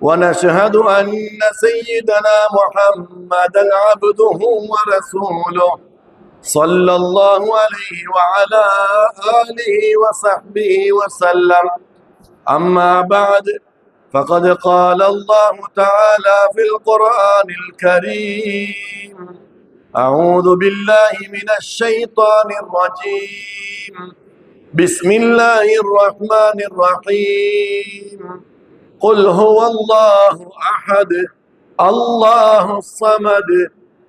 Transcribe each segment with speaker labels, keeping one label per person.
Speaker 1: ونشهد أن سيدنا محمدا عبده ورسوله صلى الله عليه وعلى آله وصحبه وسلم. أما بعد فقد قال الله تعالى في القرآن الكريم أعوذ بالله من الشيطان الرجيم. بسم الله الرحمن الرحيم. قل هو الله أحد الله الصمد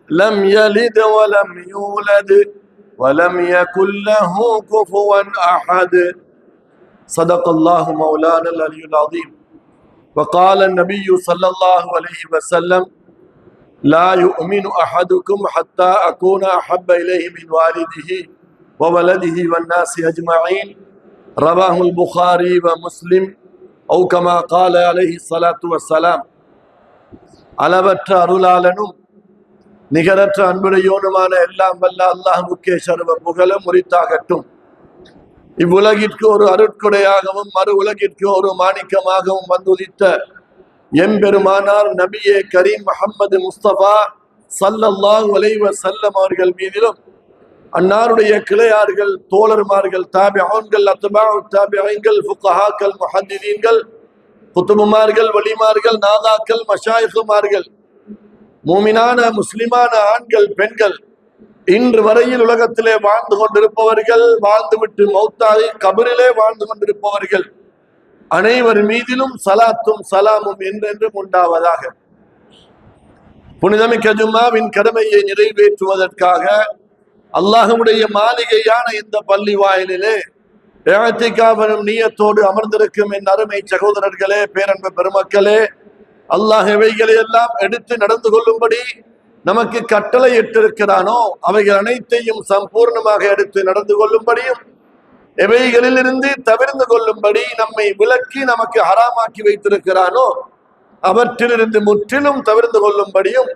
Speaker 1: لم يلد ولم يولد ولم يكن له كفوا أحد. صدق الله مولانا العلي العظيم. وقال النبي صلى الله عليه وسلم لا يؤمن أحدكم حتى أكون أحب إليه من والده وولده والناس أجمعين. رواه البخاري ومسلم. அவு கால அலஹி சலாத்து வசலாம் அளவற்ற அருளாளனும் நிகரற்ற அன்புடையோனுமான எல்லாம் வல்ல அல்லாஹ் முக்கிய சர்வ புகழ உரித்தாகட்டும் இவ்வுலகிற்கு ஒரு அருட்கொடையாகவும் மறு உலகிற்கு ஒரு மாணிக்கமாகவும் வந்துதித்த எம்பெருமானார் நபியே கரீம் அஹமது முஸ்தபா சல்லல்லாஹ் வலைவ செல்லம் அவர்கள் மீதிலும் அன்னாருடைய கிளையார்கள் தோழர்மார்கள் தாபியான்கள் அத்தபா தாபியங்கள் ஃபுகஹாக்கள் மஹதிதீன்கள் குத்துபுமார்கள் வலிமார்கள் நாதாக்கள் மஷாயிஃபுமார்கள் மூமினான முஸ்லிமான ஆண்கள் பெண்கள் இன்று வரையில் உலகத்திலே வாழ்ந்து கொண்டிருப்பவர்கள் வாழ்ந்துவிட்டு மௌத்தாகி கபரிலே வாழ்ந்து கொண்டிருப்பவர்கள் அனைவர் மீதிலும் சலாத்தும் சலாமும் என்றென்றும் உண்டாவதாக. புனிதமிக்க ஜும்மாவின் கடமையை நிறைவேற்றுவதற்காக அல்லாஹுடைய மாளிகையான இந்த பள்ளி வாயிலே ஏத்திகாவனும் நீயத்தோடு அமர்ந்திருக்கும் என் அருமை சகோதரர்களே பேரன்பு பெருமக்களே அல்லாஹ் எவைகளை எல்லாம் எடுத்து நடந்து கொள்ளும்படி நமக்கு கட்டளை இட்டிருக்கிறானோ அவைகள் அனைத்தையும் சம்பூர்ணமாக எடுத்து நடந்து கொள்ளும்படியும் எவைகளிலிருந்து தவிர்ந்து கொள்ளும்படி நம்மை விலக்கி நமக்கு ஹராமாக்கி வைத்திருக்கிறானோ அவற்றிலிருந்து முற்றிலும் தவிர்ந்து கொள்ளும்படியும்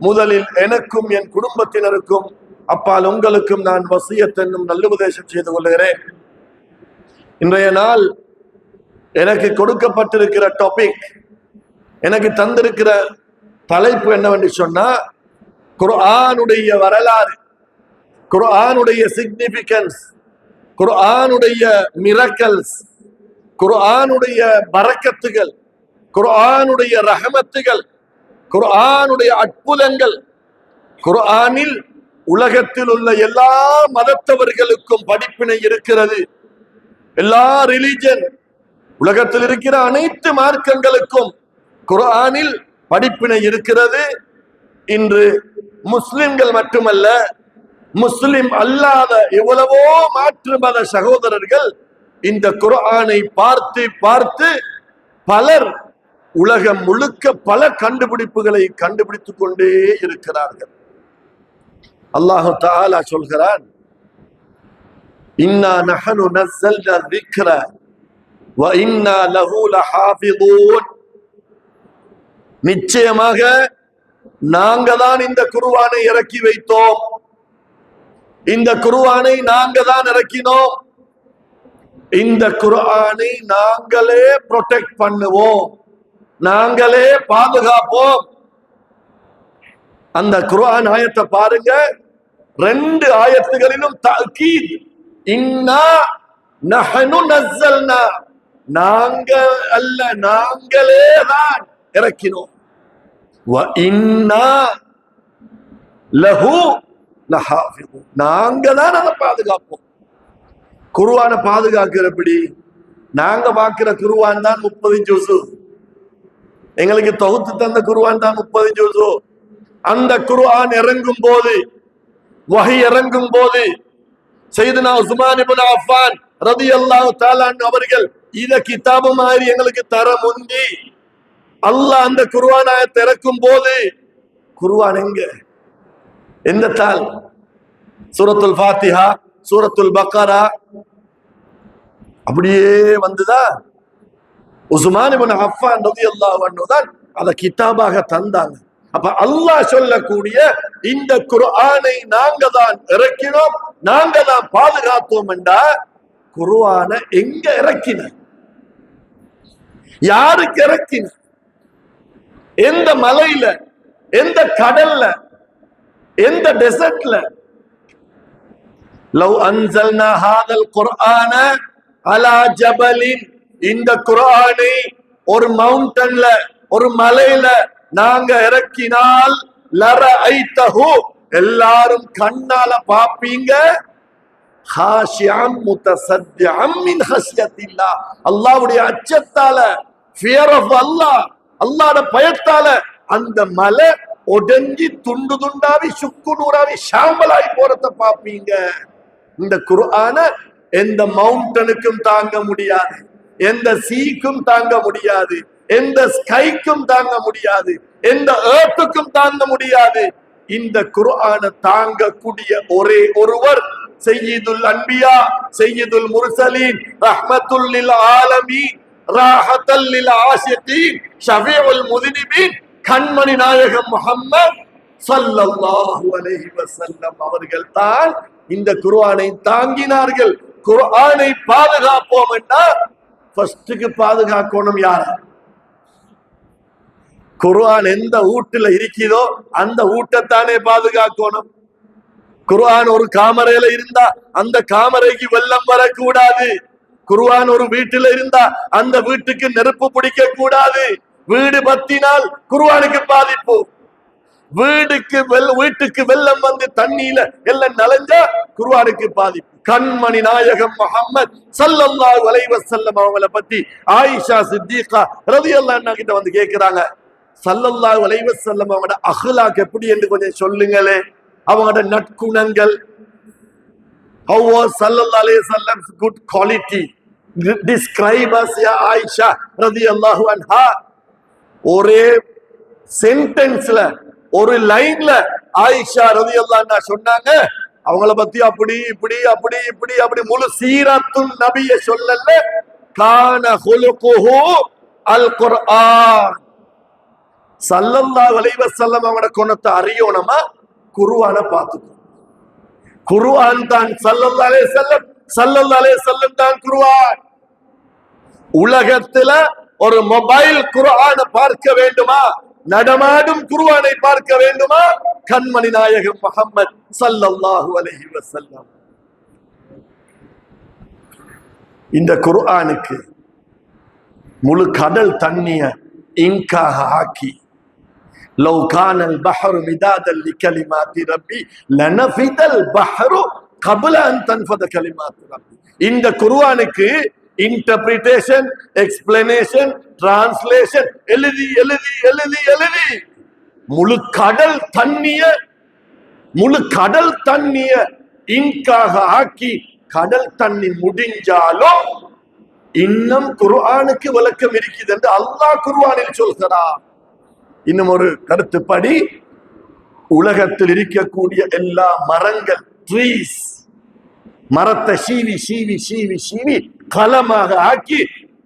Speaker 1: முதலில் எனக்கும் என் குடும்பத்தினருக்கும் அப்பால் உங்களுக்கும் நான் வசியத்தென்னும் நல்லுபதேசம் செய்து கொள்கிறேன். இன்றைய நாள் எனக்கு கொடுக்கப்பட்டிருக்கிற டாபிக் எனக்கு தந்திருக்கிற தலைப்பு என்னவென்று சொன்னா குர்ஆனுடைய வரலாறு குர்ஆனுடைய சிக்னிபிகன்ஸ் குர்ஆனுடைய மிரக்கல்ஸ் குர்ஆனுடைய பரக்கத்துகள் குர்ஆனுடைய ரஹமத்துகள் குர்ஆனுடைய அற்புதங்கள் குர்ஆனில் உலகத்தில் உள்ள எல்லா மதத்தவர்களுக்கும் படிப்பினை இருக்கிறது. எல்லா ரிலிஜன் உலகத்தில் இருக்கிற அனைத்து மார்க்கங்களுக்கும் குர்ஆனில் படிப்பினை இருக்கிறது. இன்று முஸ்லிம்கள் மட்டுமல்ல முஸ்லிம் அல்லாத எவ்வளவோ மாற்று மத சகோதரர்கள் இந்த குரானை பார்த்து பார்த்து பலர் உலகம் முழுக்க பல கண்டுபிடிப்புகளை கண்டுபிடித்துக் கொண்டே இருக்கிறார்கள். அல்லாஹு தாலா சொல்கிறான் இன்னா நஹனு நஸ்ஸல்னா திக்ர வ இன்னா லஹு லஹாஃபிதூன். நிச்சயமாக நாங்க தான் இந்த குருவானை இறக்கி வைத்தோம். இந்த குருவானை நாங்க தான் இறக்கினோம். இந்த குரானை நாங்களே ப்ரொடெக்ட் பண்ணுவோம். நாங்களே பாதுகாப்போம். அந்த குரான் ஆயத்தை பாருங்க ரெண்டு ஆயத்துகளிலும் தக்கீத் இன்னா நஹனு நஸ்ஸல்னா நாங்க அல்ல நாங்களே தான் இறக்கினோம். வ இன்னா லஹு லஹாஃபிதுன் நாங்க தான் அதை பாதுகாப்போம். குருவான பாதுகாக்கிறபடி நாங்க பார்க்கிற குருவான் தான் முப்பது ஜூசு எங்களுக்கு தொகுத்து தந்த குருவான் தான் முப்பது ஜூசு அந்த குருவான் இறங்கும் போது வகை இறங்கும் போது செய்தனா உஸ்மான் இப்னு அஃபான் ரதி அல்லாஹ் தாலான் அவர்கள் இத கிதாபு மாதிரி எங்களுக்கு தர முந்தி. அல்லாஹ் அந்த குர்ஆனாய திறக்கும் போது குர்ஆன் எங்க? எந்த தாள்? சூரத்துல் ஃபாத்திஹா சூரத்துல் பக்காரா? அப்படியே வந்துதா? உஸ்மான் இப்னு அஃபான் ரதி அல்லாஹ் தான் அதை கிதாபாக தந்தாங்க. அப்ப அல்லாஹ் சொல்லக்கூடிய இந்த குர்ஆனை நாங்க தான் இறக்கினோம் நாங்க தான் பாதுகாத்தோம் என்றா குர்ஆனை எங்க இறக்கின யாருக்கு இறக்கின எந்த மலையில எந்த கடல்ல எந்த டெசர்ட்ல லவ் அன்சல்னா ஹாதல் குர்ஆன அலா ஜபலின். இந்த குர்ஆனை ஒரு மவுண்டன்ல ஒரு மலையில நாங்க இறக்கினால் லர ஐத்தஹு எல்லாரும் கண்ணால பாப்பீங்க. ஹாஷியாம் முத்தசத்தியம் மின் ஹஸ்யத்தில்லா. அல்லாஹ்வுடைய அச்சத்தால ஃபியர் ஆஃப் அல்லாஹ் அல்லாஹ்ட பயத்தால அந்த மலை உடைஞ்சி துண்டு துண்டாவி சுக்கு நூறாவி சாம்பலாய் போறத பாப்பீங்க. இந்த குர்ஆன எந்த மவுண்டனுக்கும் தாங்க முடியாது. எந்த சீக்கும் தாங்க முடியாது. எந்த ஸ்கைக்கும் தாங்க முடியாது எந்த ஏர்த்துக்கும் தாங்க முடியாது. இந்த குர்ஆனை தாங்கக்கூடிய ஒரே ஒருவர் செய்யுதுல் அன்பியா செய்யுதுல் முர்சலீன் ரஹ்மத்துல்லில் ஆலமீன் ராஹத்தல்லில் ஆசிகீன் ஷஃபீஉல் முதினிபீன் கண்மணி நாயகம் முஹம்மத் சல்லல்லாஹு அலைஹி வஸல்லம் அவர்கள் தான் இந்த குர்ஆனை தாங்கினார்கள். குர்ஆனை பாதுகாப்போம் என்றால் ஃபர்ஸ்டுக்கு பாதுகாக்கணும் யாரா? குர்ஆன் எந்த வீட்டுல இருக்கிறதோ அந்த வீட்டைத்தானே பாதுகாக்கணும். குர்ஆன் ஒரு காமரையில இருந்தா அந்த காமரைக்கு வெள்ளம் வரக்கூடாது. குர்ஆன் ஒரு வீட்டில இருந்தா அந்த வீட்டுக்கு நெருப்பு பிடிக்க கூடாது. வீடு பத்தினால் குர்ஆனுக்கு பாதிப்பு. வீடுக்கு வெல் வீட்டுக்கு வெள்ளம் வந்து தண்ணியில எல்லாம் நலஞ்சா குருவானுக்கு பாதிப்பு. கண்மணி நாயகம் முகம்மது ஸல்லல்லாஹு அலைஹி வஸல்லம் அவங்கள பத்தி ஆயிஷா சித்திகா ரலியல்லாஹு அன்ஹா கிட்ட வந்து கேக்குறாங்க. சல்லல்லா அலைஹி செல்லம் அவங்களோட அஹ்லாக் எப்படி என்று கொஞ்சம் சொல்லுங்களே அவங்களோட நற்குணங்கள் how சல்லல்லா sallallahu செல்லம் குட் குவாலிட்டி டிஸ்கிரைப் அஸ் யா ஆயிஷா ரதி அல்லாஹு அன்ஹா. ஒரே சென்டென்ஸ்ல ஒரு லைன்ல ஆயிஷா ரலியல்லாஹு அன்ஹா சொன்னாங்க. அவங்கள பத்தி அப்படி இப்படி அப்படி இப்படி அப்படி முழு சீராத்தும் நபிய சொல்லல. கான ஹுலுகுஹு அல் குர்ஆன். சல்லல்லா அலைஹி செல்லம் அவனோட குணத்தை அறியணுமா குருவான பார்த்துக்கோ குருவான் தான் சல்லல்லாலே செல்லம் சல்லல்லாலே செல்லம் தான் குருவான் உலகத்துல ஒரு மொபைல் குருவான பார்க்க வேண்டுமா? நடமாடும் குருவானை பார்க்க வேண்டுமா? கண்மணி நாயகம் முஹம்மத் சல்லல்லாஹு அலஹி வசல்லம் இந்த குர்ஆனுக்கு முழு கடல் தண்ணிய இன்காக ஆக்கி لو كان البحر مدادا لكلمات ربي لنفد البحر قبل ان تنفذ كلمات ربي இந்த குர்ஆனுக்கு இன்டர்பிரிட்டேஷன் எக்ஸ்பிளனேஷன் டிரான்ஸ்லேஷன் எழுதி எழுதி எழுதி எழுதி முழு கடல் தண்ணிய முழு கடல் தண்ணிய இன்காக ஆக்கி கடல் தண்ணி முடிஞ்சாலும் இன்னும் குர்ஆனுக்கு விளக்கம் இருக்குது என்று அல்லாஹ் குர்ஆனில் சொல்கிறார் இன்னும் ஒரு கருத்துப்படி உலகத்தில் இருக்கக்கூடிய எல்லா மரங்கள் ட்ரீஸ் மரத்தை சீவி சீவி சீவி சீவி களமாக ஆக்கி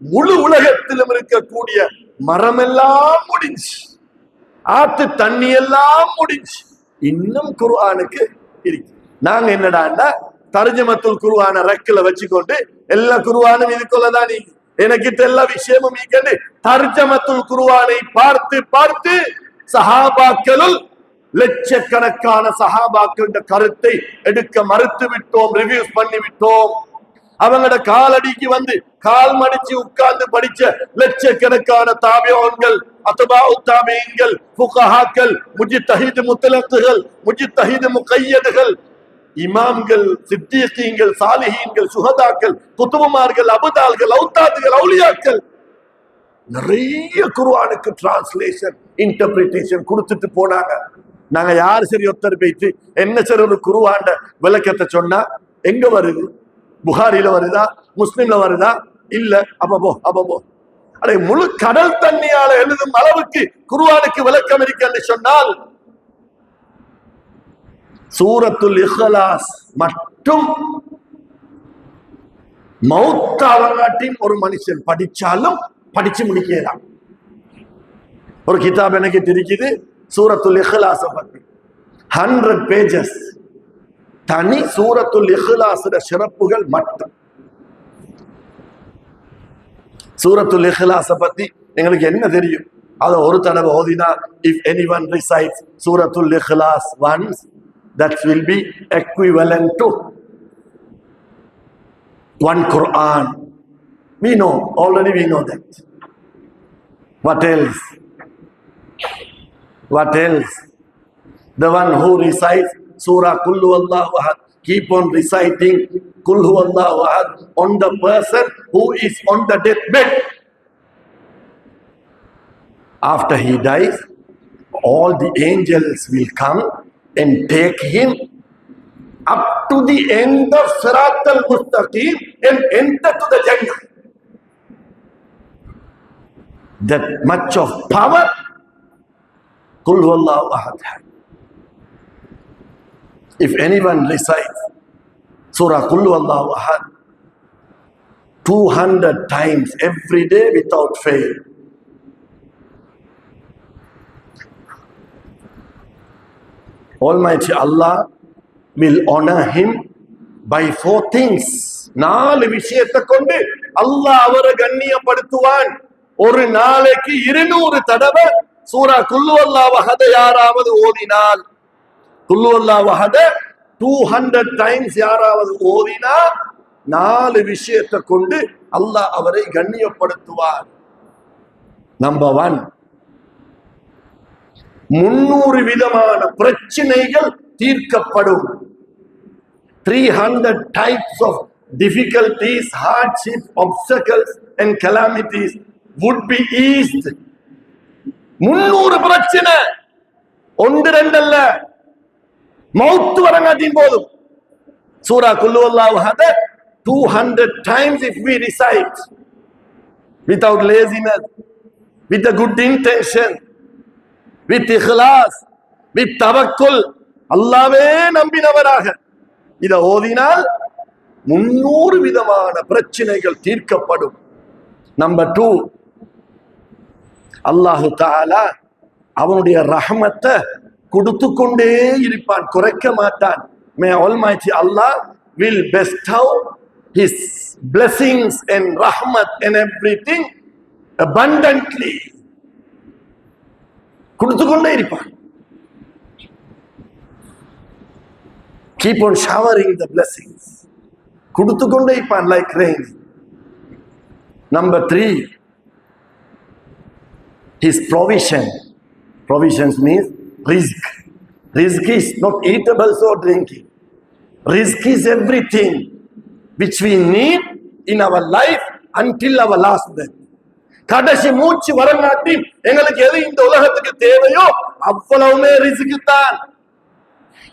Speaker 1: முழு உலகத்திலும் இருக்கக்கூடிய மரம் எல்லாம் முடிஞ்சு ஆத்து தண்ணி எல்லாம் முடிஞ்சு இன்னும் குருவானுக்கு இருக்கு. நாங்க என்னடான்னா தர்ஜமத்துல் குருவான ரெக்கில வச்சுக்கொண்டு எல்லா குருவானும் இதுக்குள்ளதான் நீங்க எனக்கிட்ட எல்லா விஷயமும் இங்கே தர்ஜமத்துல் குருவானை பார்த்து பார்த்து சஹாபாக்களுள் லட்சக்கணக்கான சஹாபாக்கள் கருத்தை எடுக்க மறுத்து விட்டோம் ரிவ்யூஸ் பண்ணி விட்டோம் அவங்களோட காலடிக்கு வந்து கால் மடிச்சு உட்கார்ந்து படிச்ச லட்சக்கணக்கான தாபியோன்கள் அத்தபா தாபியங்கள் புகஹாக்கள் முஜித்தஹீது முத்தலத்துகள் முஜித்தஹீது முகையதுகள் இமாம்கள் சித்தியக்கீங்கள் சாலிஹீன்கள் சுகதாக்கள் குத்துபமார்கள் அபுதால்கள் அவுத்தாதுகள் அவுலியாக்கள். நிறைய குருவானுக்கு டிரான்ஸ்லேஷன் இன்டர்பிரிட்டேஷன் கொடுத்துட்டு போனாங்க. நாங்க யார் சரி ஒருத்தர் பேச்சு என்ன சரி ஒரு குருவாண்ட விளக்கத்தை சொன்னா எங்க வருது? புகாரில வருதா? முஸ்லிம்ல வருதா? இல்ல. அப்பபோ அப்பபோ அப்ப அதை முழு கடல் தண்ணியால எழுதும் அளவுக்கு குருவானுக்கு விளக்கம் இருக்கு சொன்னால் சூரத்துல் இஹ்லாஸ் மட்டும் மௌத்தாவங்காட்டின் ஒரு மனுஷன் படிச்சாலும் படிச்சு முடிக்கலாம் ஒரு கிதாப் எனக்கு தெரிக்குது சூரத்துல் இஹ்லாஸ பத்தி. ஹண்ட்ரட் பேஜஸ் தனி சூரத்துல் இஹ்லாஸோட சிறப்புகள் மட்டும். சூரத்துல் இஹ்லாஸ பத்தி எங்களுக்கு என்ன தெரியும்? அதை ஒரு தடவை ஓதினா இஃப் எனி ஒன் ரிசைட்ஸ் சூரத்துல் இஹ்லாஸ் once that will be equivalent to one Quran. We know, already we know that. What else? What else? The one who recites Surah Kullu Allahu Ahad, keep on reciting Kulhu Allahu Ahad on the person who is on the deathbed. After he dies, all the angels will come and take him up to the end of Sirat al-Mustaqim and enter to the Jannah. That much of power Qul huwallahu ahad had. If anyone recites Surah Qul huwallahu ahad 200 times every day without fail, Almighty Allah will honor him by four things. நாலு விஷயத்தை கொண்டு அல்லாஹ் அவரை கண்ணியப்படுத்துவான் ஒரு நாளைக்கு இருநூறு தடவை சூரா குல்லுவல்லா வகத யாராவது ஓதினால் குல்லுவல்லா வகத டூ ஹண்ட்ரட் டைம்ஸ் யாராவது ஓதினா நாலு விஷயத்தை கொண்டு அல்லாஹ் அவரை கண்ணியப்படுத்துவார் நம்பர் ஒன் முன்னூறு விதமான பிரச்சனைகள் தீர்க்கப்படும். Three hundred types of difficulties hardship obstacles and calamities would be eased முன்னூறு பிரச்சனை. ஒன்று ரெண்டு அல்ல. மௌத்து வரங்காட்டியும் போதும். சூரா குல்லுவல்லாஹு ஹத 200 times if we recite. Without laziness with a good intention. With இஹ்லாஸ் வித் தவக்குல். அல்லாவே நம்பினவராக இதை ஓதினால் முன்னூறு விதமான பிரச்சனைகள் தீர்க்கப்படும். நம்பர் டூ அல்லாஹு தாலா அவனுடைய ரஹமத்தை கொடுத்து கொண்டே இருப்பான் குறைக்க மாட்டான். May almighty Allah will bestow his blessings ரஹமத் rahmat எவ்ரி திங் abundantly. கொடுத்து கொண்டே இருப்பான் keep on showering the blessings கொடுத்து கொண்டே இருப்பான் like rain number three his provision provisions means risk risk is not eatables or drinking risk is everything which we need in our life until our last breath கடைசி மூச்சு வரங்காட்டி எங்களுக்கு எது இந்த உலகத்துக்கு தேவையோ அவ்வளவுமே ரிசுக்கு தான்.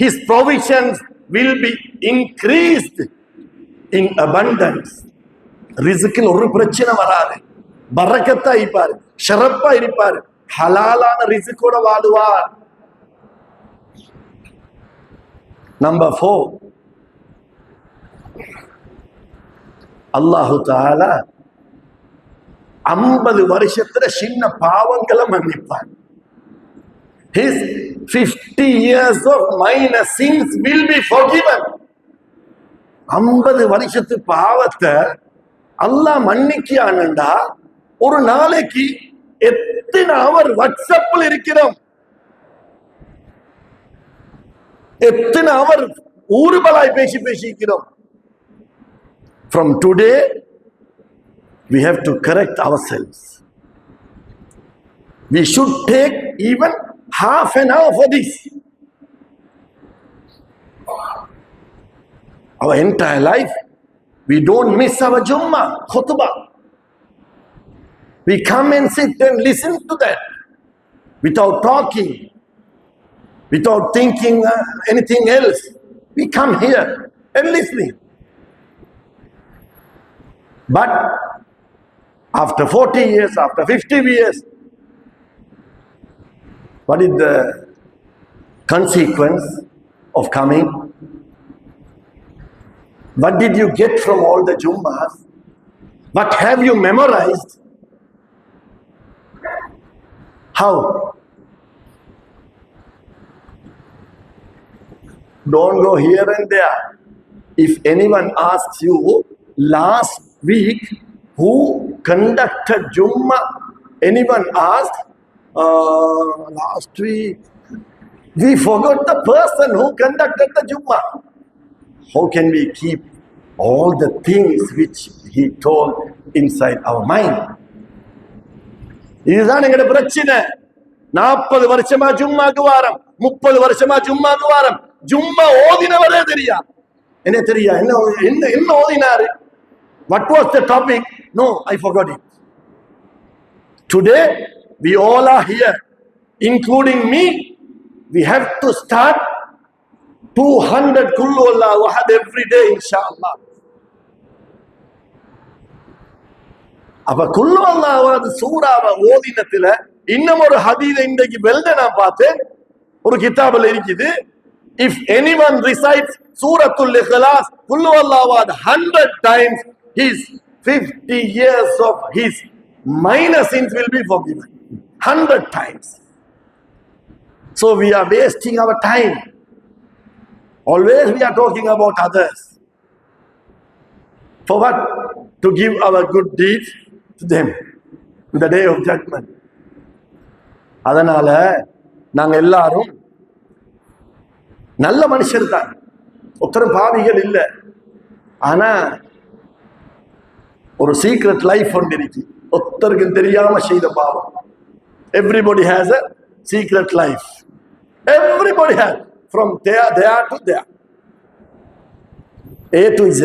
Speaker 1: His provisions will be increased in abundance ரிசுக்கில் ஒரு பிரச்சனை வராது. பறக்கத்தா இருப்பாரு ஷரப்பா இருப்பாரு ஹலாலான ரிசுக்கோட வாழுவார். நம்பர் ஃபோர் அல்லாஹு தாலா ஐம்பது வருஷத்துல சின்ன பாவங்களை மன்னிப்பார். His 50 years of minor sins will be forgiven. ஐம்பது வருஷத்து பாவத்தை அல்லாஹ் மன்னிக்கானண்டா ஒரு நாளைக்கு எத்தனை அவர் வாட்ஸ்அப்பில் இருக்கிறோம்? எத்தனை அவர் ஊறுபலாய் பேசி பேசிக்கிறோம்? From today we have to correct ourselves. We should take even half an hour for this. Our entire life, we don't miss our Jummah, khutbah. We come and sit and listen to that without talking, without thinking uh, anything else. We come here and listening. But After 40 years, after 50 years, what is the consequence of coming? What did you get from all the Jummas? What have you memorized? How? Don't go here and there. If anyone asks you last week who conducted Jumma, anyone asked uh, last week, we forgot the person who conducted the Jumma. How can we keep all the things which he told inside our mind? இதுதான் எங்களோட பிரச்சனை நாற்பது வருஷமா ஜும்மாக்கு வாரம் முப்பது வருஷமா ஜும்மாக்கு வாரம் ஜும்மா ஓதினவரே தெரியா என்ன தெரியா என்ன என்ன என்ன ஓதினாரு what was the topic No, I forgot it. Today we all are here including me. We have to start 200 kullu allah Wahad every day inshallah. அப்ப குல்லு அல்லாவது சூறாவை ஓதினத்துல இன்னும் ஒரு ஹதீத இன்றைக்கு வெல்ட நான் பார்த்தேன் ஒரு கிதாபில் இருக்குது இஃப் எனி ஒன் ரிசைட்ஸ் சூரத்துல் இஹ்லாஸ் குல்லு அல்லாவாத் hundred times his fifty years of his minor sins will be forgiven 100 times. So we are wasting our time. Always we are talking about others. For what? To give our good deeds to them in the day of judgment. அதனால நாங்கள் எல்லாரும் நல்ல மனுஷர் தான் ஒருத்தரும் பாவிகள் இல்லை ஆனால் ஒரு சீக்ரெட் லைஃப் ஒன்று இருக்கு ஒருத்தருக்கும் தெரியாம செய்த பாவம் everybody has a secret life everybody has from there there to there A to Z.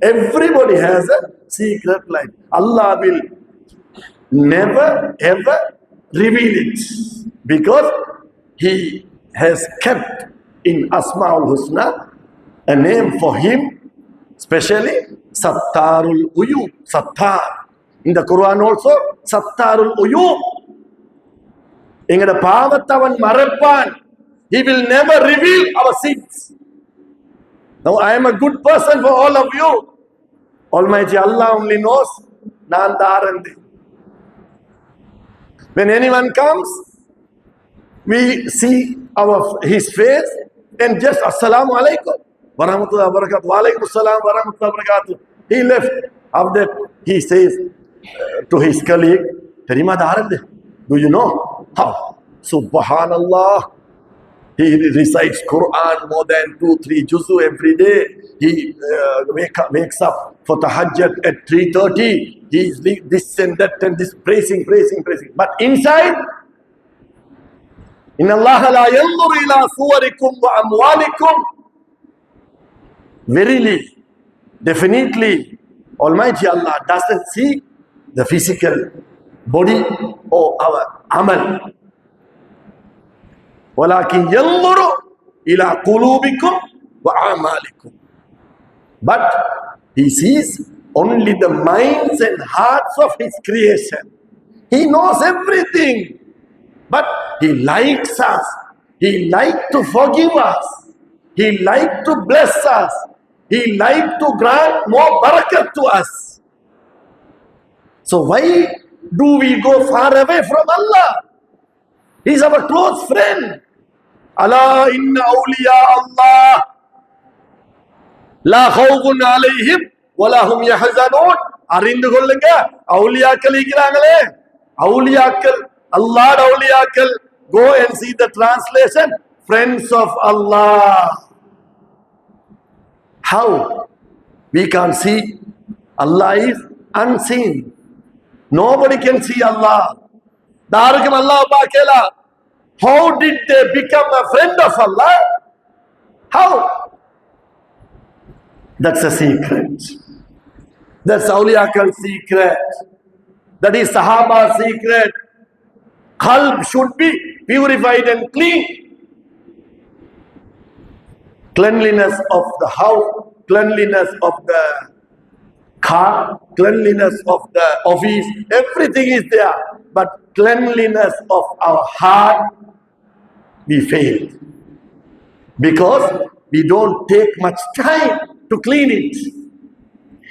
Speaker 1: Everybody has a secret life. Allah will never ever reveal it because He has kept in Asma'ul Husna a name for Him, especially Sattarul Uyub. Sattar. In the Quran also, Sattarul Uyub. எங்கட பாவத்தை அவன் மறைப்பான் he will never reveal our sins now i am a good person for all of you almighty allah only knows நான் தாரந்து when anyone comes we see our his face and just assalamu alaikum warahmatullahi wabarakatuh. Wa alaikum salam warahmatullahi wabarakatuh. He left. After that, he says uh, to his colleague, Terima Dharad, do you know? How? Subhanallah. He recites Quran more than two, three juzu every day. He uh, wake up, wakes up for tahajjud at 3.30. He is this and that and this, praising, praising, praising. But inside, إن الله لا ينظر إلى صوركم وأموالكم Verily, definitely, Almighty Allah doesn't see the physical body or our amal. ولكن ينظر إلى قلوبكم وأعمالكم but he sees only the minds and hearts of his creation he knows everything but he likes us he likes to forgive us he likes to bless us He liked to grant more barakat to us so why do we go far away from allah He's our close friend. Allah inna awliya Allah la khawfun alayhim wala hum yahzanun அறிந்து கொள்ளுங்க அவுலியாக்கள் இருக்கிறாங்களே அவுலியாக்கள் அல்லாட் அவுலியாக்கள் go and see the translation friends of Allah How? We can see. Allah is unseen. Nobody can see Allah. Darakum Allah Bakela. How did they become a friend of Allah? How? That's a secret. That's Awliyakal secret. That is Sahaba secret. Qalb should be purified and clean cleanliness of the house cleanliness of the car, cleanliness of the office, everything is there. But cleanliness of our heart, we fail. Because we don't take much time to clean it.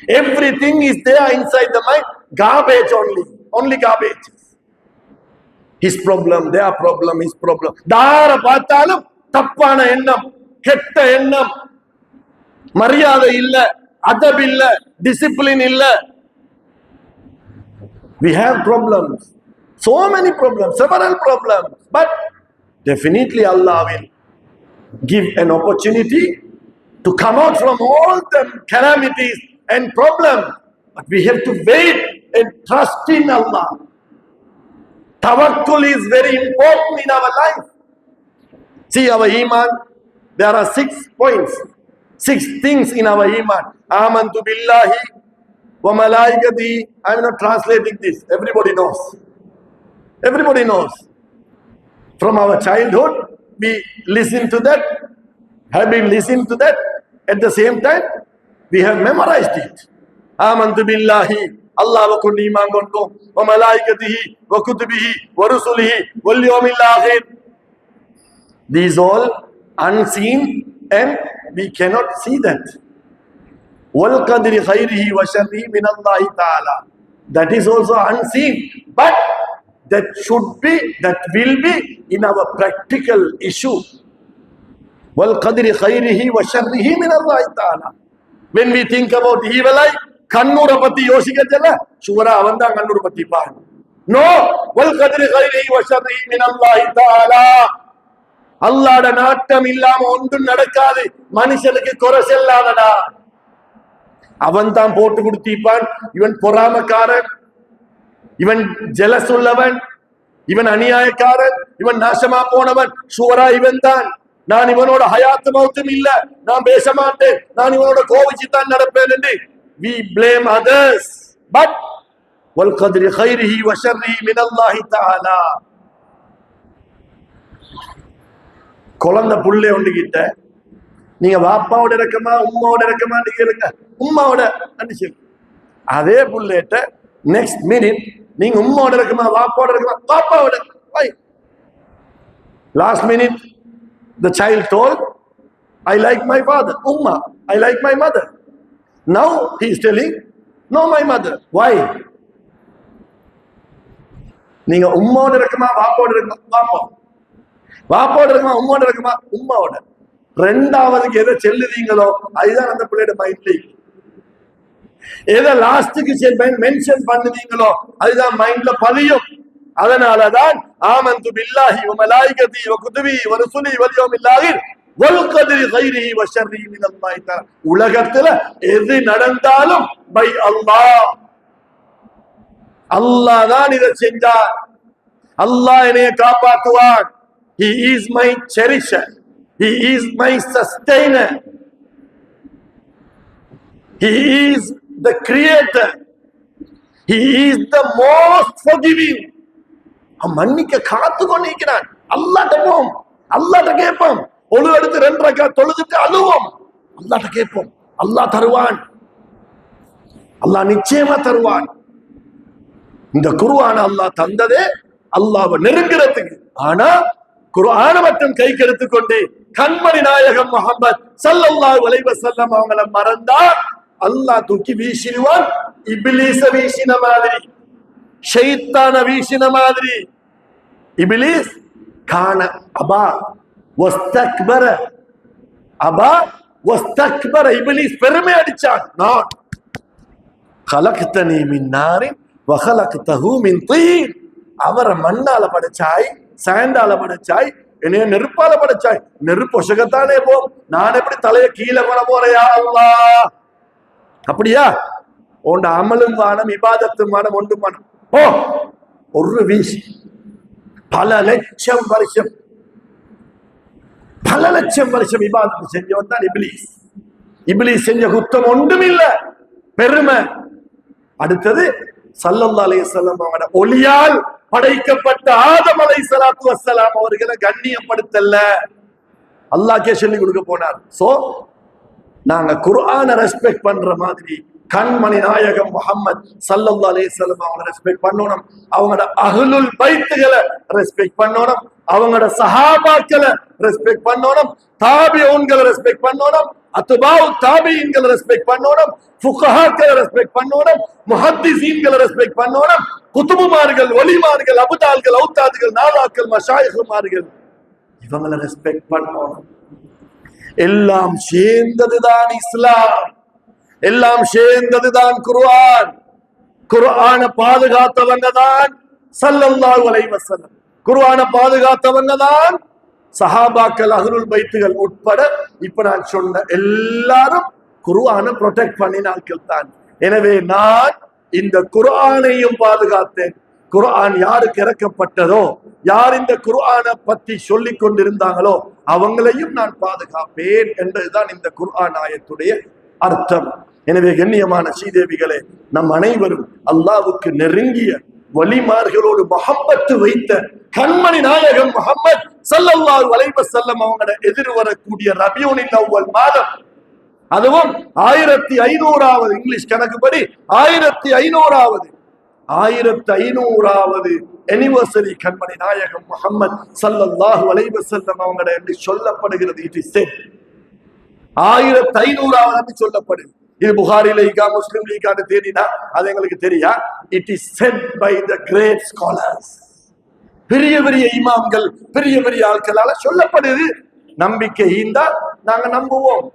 Speaker 1: Everything is there inside the mind, garbage only, only garbage. His problem, their problem, his problem. தார பார்த்தாலும் தப்பான எண்ணம் கெட்ட எண்ணம் மரியாதை இல்ல அதப் இல்ல டிசிப்ளின் இல்ல we have problems so many problems several problems but definitely allah will give an opportunity to come out from all the calamities and problems but we have to wait and trust in allah tawakkul is very important in our life see our iman There are six points, six things in our iman. Amantu billahi wa malaikati. I'm not translating this. Everybody knows. Everybody knows. From our childhood, we listen to that, have been listening to that. At the same time, we have memorized it. Amantu billahi അള്ളാഹ് കൊണ്ട് ഈമാൻ കൊണ്ടു വമലായികതിഹി വകുതുബിഹി വറുസുലിഹി വല്യോമില്ലാഹിർ These all வல் யௌமில் ஆகிர் these all unseen and we cannot see that والقدر خيره وشره من الله تعالى that is also unseen but that should be that will be in our practical issue والقدر خيره وشره من الله تعالى when we think about evil eye கண்ணூரை பத்தி யோசிக்கல சுவரா அவன் தான் கண்ணூரை பத்தி பாரு no வல் கதிரி கைரி வஷரி மின் அல்லாஹி தஆலா அல்லாட நாட்டம் இல்லாம ஒன்றும் நடக்காது மனுஷனுக்கு குறை செல்லாதடா அவன் தான் போட்டு கொடுத்திப்பான் இவன் பொறாமக்காரன் இவன் ஜெலசுள்ளவன் இவன் அநியாயக்காரன் இவன் நாசமா போனவன் சுவரா இவன் தான் நான் இவனோட ஹயாத்து மௌத்தும் இல்ல நான் பேச மாட்டேன் நான் இவனோட கோவிச்சு தான் நடப்பேன் என்று we blame others but والقدر خيره وشره من الله تعالى குழந்தை புள்ளே ஒன்று கிட்ட. நீங்க வாப்பாவோட இறக்கமா உம்மாவோட இறக்கமான்னு கேளுங்க உம்மாவோட சொல்லு. அதே புள்ளேட்ட நெக்ஸ்ட் மினிட் நீங்க உமாவோட இறக்கமா வாப்பாவோட இறக்கமா வாப்பாவோட why last minute the child told I like my father உம்மா I like my mother now he is telling no my mother why நீங்க உம்மாவோட இறக்கமா வாப்பாவோட இறக்கமா வாப்பா வாப்பாவோட இருக்குமா உம்மோட இருக்குமா? உம்மாவோட. ரெண்டாவதுக்கு எதை செல்லுவீங்களோ அதுதான் அந்த பிள்ளையோட மைண்ட்ல எதை லாஸ்டுக்கு மென்ஷன் பண்ணுவீங்களோ அதுதான் மைண்ட்ல பதியும். அதனாலதான் ஆமந்து பில்லாஹி வ குதுவி ஒரு சுனி வலியோம் ருசுலி உலகத்துல எது நடந்தாலும் பை அல்லாஹ். அல்லாஹ் தான் இதை செஞ்சார் அல்லாஹ் என்னைய காப்பாற்றுவான். He is my cherisher. He is my sustainer. He is the creator. He is the most forgiving. மன்னிக்க காத்து கொண்டிருக்கிறான் அல்லாட்ட போம் அல்லாட்ட கேட்போம் ஒழு எடுத்து ரெண்டு ரக்கா தொழுதுட்டு அழுவோம் அல்லாட்ட கேட்போம் அல்லாஹ் தருவான் அல்லாஹ் நிச்சயமா தருவான் இந்த குருவான அல்லாஹ் தந்ததே அல்லாவை நெருங்கிறதுக்கு ஆனா குரான மட்டும் கைக்கு எடுத்துக்கொண்டு கண்மணி நாயகம் முகமது சல்லல்லா வலைவ செல்லம் அவங்கள மறந்தா அல்லாஹ் தூக்கி வீசிடுவான். இபிலீச வீசின மாதிரி ஷைத்தான வீசின மாதிரி. இபிலீஸ் காண அபா வஸ்தக்பர அபா வஸ்தக்பர. இபிலீஸ் பெருமை அடிச்சான். நான் கலக்தனி மின் நாரின் வகலக்தஹு மின் தீன். அவரை மண்ணால படைச்சாய் சாயந்தால படைச்சாய் என்னைய நெருப்பால படைச்சாய். நெருப்பு ஒசகத்தானே போ. நான் எப்படி தலைய கீழே கொண போறையா அல்லா அப்படியா? உண்ட அமலும் வானம் இபாதத்தும் வானம் ஒன்றும் வானம். ஓ ஒரு வீசி. பல லட்சம் வருஷம். பல லட்சம் வருஷம் இபாதத்து செஞ்சவன் தான் இபிலிஸ். இபிலிஸ் செஞ்ச குத்தம் ஒன்றும் இல்ல. பெருமை. அடுத்தது சல்லல்லா அலைஹிஸ்ஸலாம் அவன ஒளியால் படைக்கப்பட்ட ஆதம் அலை சலாத்து வசலாம் அவர்களை கண்ணியப்படுத்தல. அல்லாக்கே சொல்லி கொடுக்க போனார். சோ நாங்க குர்ஆனை ரெஸ்பெக்ட் பண்ற மாதிரி கண்மணி நாயகம் முகம்மது சல்லல்லா அலைஹிஸ்ஸலாம் அவங்கள ரெஸ்பெக்ட் பண்ணணும். அவங்களோட அஹ்லுல் பைத்துகளை ரெஸ்பெக்ட் பண்ணணும். அவங்களோட சஹாபாக்களை ரெஸ்பெக்ட் பண்ணணும். தாபியூன்களை ரெஸ்பெக்ட் பண்ணணும். அத்துபாவு தாபியின்களை ரெஸ்பெக்ட் பண்ணணும். ஃபுகஹாக்களை ரெஸ்பெக்ட் பண்ணணும். முஹத்திசீன்களை ரெஸ்பெக்ட் பண்ணணும். குத்துபுமார்கள் ஒலிமார்கள் அபுதால்கள் அவுத்தாதுகள் நாலாக்கள் மஷாயிகுமார்கள் இவங்களை ரெஸ்பெக்ட் பண்ணணும். எல்லாம் சேர்ந்ததுதான் இஸ்லாம். எல்லாம் சேர்ந்ததுதான் குர்ஆன். குர்ஆனை பாதுகாத்தவங்க தான் சல்லல்லாஹு அலைஹி வஸல்லம். குர்ஆனை பாதுகாத்தவங்க தான் சஹாபாக்கள் அகருள் பைத்துகள் உட்பட இப்ப நான் சொன்ன எல்லாரும் குருவான ப்ரொடெக்ட் பண்ணினார்கள் தான் எனவே நான் இந்த குரானையும் பாதுகாத்தேன். குர்ஆன் யாருக்கு இறக்கப்பட்டதோ யார் இந்த குர்ஆனை பத்தி சொல்லி கொண்டிருந்தாங்களோ அவங்களையும் நான் பாதுகாப்பேன் என்பதுதான் இந்த குர்ஆன் ஆயத்துடைய அர்த்தம். எனவே கண்ணியமான ஸ்ரீதேவிகளே நம் அனைவரும் அல்லாவுக்கு நெருங்கிய வழிமார்களோடு மஹப்பத்து வைத்த கண்மணி நாயகம் முகமது சல்லல்லாஹு அலைஹி செல்லம் அவங்களோட எதிர் வரக்கூடிய ரபியோனின் அவ்வல் மாதம் அதுவும் ஆயிரத்தி ஐநூறாவது இங்கிலீஷ் கணக்குப்படி ஆயிரத்தி ஐநூறாவது. ஆயிரத்தி ஐநூறாவது அனிவர்சரி கண்மணி நாயகம் முகமது சல்லல்லாஹு அலைஹி செல்லம் அவங்களோட என்று சொல்லப்படுகிறது? இட் இஸ் ஆயிரத்தி ஐநூறாவது என்று சொல்லப்படுது? இது புகாரி லீகா முஸ்லிம் லீகான்னு தேடினா அது எங்களுக்கு தெரியா? It is said by the great scholars பெரிய பெரிய இமாம்கள் பெரிய பெரிய ஆட்களால சொல்லப்படுது. நம்பிக்கை இருந்தால் நாங்க நம்புவோம்.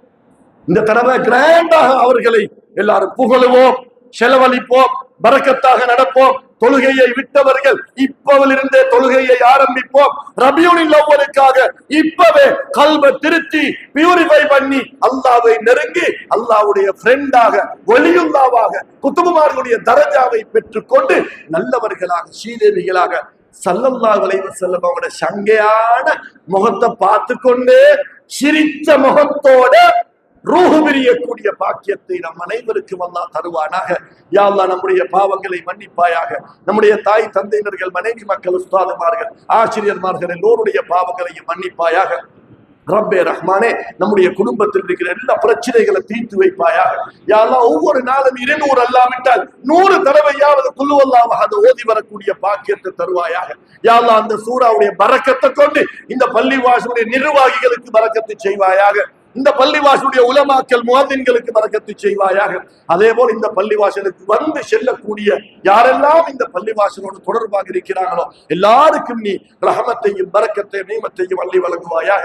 Speaker 1: இந்த தடவை கிராண்டாக அவர்களை எல்லாரும் புகழுவோம் செலவழிப்போம் பறக்கத்தாக நடப்போம். தொழுகையை விட்டவர்கள் இப்பவிலிருந்தே தொழுகையை ஆரம்பிப்போம். ரபியூனில் அவ்வளுக்காக இப்பவே கல்வ திருத்தி பியூரிஃபை பண்ணி அல்லாவை நெருங்கி அல்லாவுடைய ஃப்ரெண்டாக ஒளியுல்லாவாக குத்துபுமார்களுடைய தரஜாவை பெற்றுக்கொண்டு நல்லவர்களாக சீதேவிகளாக சல்லல்லா விளைவு செல்லும் அவருடைய சங்கையான முகத்தை பார்த்து கொண்டு சிரித்த முகத்தோட ரூஹு பிரியக்கூடிய பாக்கியத்தை நம் அனைவருக்கும் அல்லாஹ் தருவானாக. யாழ்லா நம்முடைய பாவங்களை மன்னிப்பாயாக. நம்முடைய தாய் தந்தையினர்கள் மனைவி மக்கள் உஸ்தாதுமார்கள் ஆசிரியர்மார்கள் எல்லோருடைய பாவங்களையும் மன்னிப்பாயாக. ரப்பே ரஹ்மானே நம்முடைய குடும்பத்தில் இருக்கிற எல்லா பிரச்சனைகளை தீர்த்து வைப்பாயாக. யாரெல்லாம் ஒவ்வொரு நாளும் இருநூறு அல்லாவிட்டால் நூறு தடவையாவது குழுவல்லாம அதை ஓதி வரக்கூடிய பாக்கியத்தை தருவாயாக. யாரெல்லாம் அந்த சூறாவுடைய பறக்கத்தை கொண்டு இந்த பள்ளிவாசனுடைய நிர்வாகிகளுக்கு பறக்கத்தை செய்வாயாக. இந்த பள்ளிவாசலுடைய உலமாக்கல் முகதின்களுக்கு பறக்கத்து செய்வாயாக. அதே போல் இந்த பள்ளிவாசலுக்கு வந்து செல்லக்கூடிய யாரெல்லாம் இந்த பள்ளிவாசலோடு தொடர்பாக இருக்கிறார்களோ எல்லாருக்கும் நீ ரஹமத்தையும் பறக்கத்தையும் நியமத்தையும் அள்ளி வழங்குவாயாக.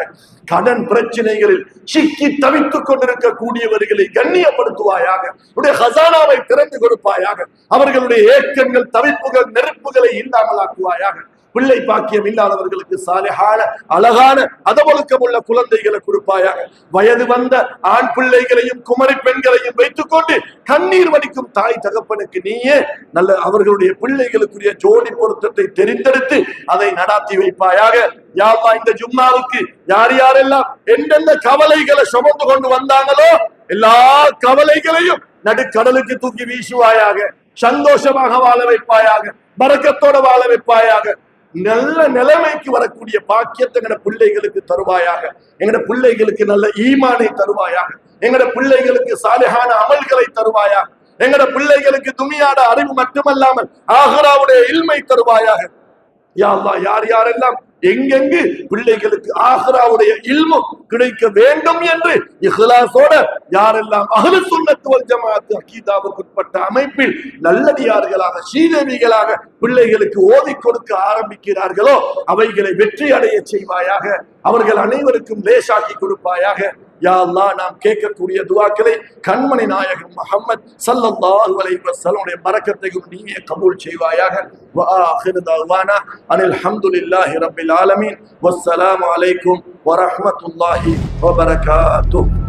Speaker 1: கடன் பிரச்சனைகளில் சிக்கி தவித்துக் கொண்டிருக்கக்கூடியவர்களை கண்ணியப்படுத்துவாயாக. உடைய ஹசானாவை திறந்து கொடுப்பாயாக. அவர்களுடைய ஏக்கங்கள் தவிப்புகள் நெருப்புகளை இல்லாமலாக்குவாயாக. பிள்ளை பாக்கியம் இல்லாதவர்களுக்கு சாலையான அழகான அதவொழுக்கம் உள்ள குழந்தைகளை கொடுப்பாயாக. வயது வந்த ஆண் பிள்ளைகளையும் குமரி பெண்களையும் வைத்துக் கொண்டு கண்ணீர் வடிக்கும் தாய் தகப்பனுக்கு நீயே நல்ல அவர்களுடைய பிள்ளைகளுக்குரிய ஜோடி பொருத்தத்தை தெரிந்தெடுத்து அதை நடாத்தி வைப்பாயாக. யாழ்லா இந்த ஜும்மாவுக்கு யார் யாரெல்லாம் எந்தெந்த கவலைகளை சுமந்து கொண்டு வந்தாங்களோ எல்லா கவலைகளையும் நடுக்கடலுக்கு தூக்கி வீசுவாயாக. சந்தோஷமாக வாழ வைப்பாயாக. பறக்கத்தோட வாழ வைப்பாயாக. நல்ல நிலைமைக்கு வரக்கூடிய பாக்கியத்தை எங்கட பிள்ளைகளுக்கு தருவாயாக. எங்கட பிள்ளைகளுக்கு நல்ல ஈமானை தருவாயாக. எங்கட பிள்ளைகளுக்கு சாலிகான அமல்களை தருவாயாக. எங்கட பிள்ளைகளுக்கு துணியாட அறிவு மட்டுமல்லாமல் ஆஹராவுடைய இல்மை தருவாயாக. யா யார் யாரெல்லாம் எங்கெங்கு பிள்ளைகளுக்கு ஆஹ்ராவுடைய இல்மும் கிடைக்க வேண்டும் என்று இஹ்லாசோட யாரெல்லாம் அகல சுண்ணத்துவல் ஜமாத்து அகீதாவுக்குட்பட்ட அமைப்பில் நல்லடியார்களாக ஸ்ரீதேவிகளாக பிள்ளைகளுக்கு ஓதி கொடுக்க ஆரம்பிக்கிறார்களோ அவைகளை வெற்றி அடைய செய்வாயாக அவர்கள் அனைவருக்கும் லேசாக்கி கொடுப்பாயாக யா நாம் கேட்கக்கூடிய துவாக்களை கண்மணி நாயகம் முஹம்மத் சல்லல்லாஹு அலைஹி வஸல்லம் பரக்கத்தையும் நீயே கபூல் செய்வாயாக. வா ஆஹிரு தஅவானா அனில் ஹம்துலில்லாஹி ரப்பில் ஆலமீன். வஸ்ஸலாமு அலைக்கும் வ ரஹ்மத்துல்லாஹி வ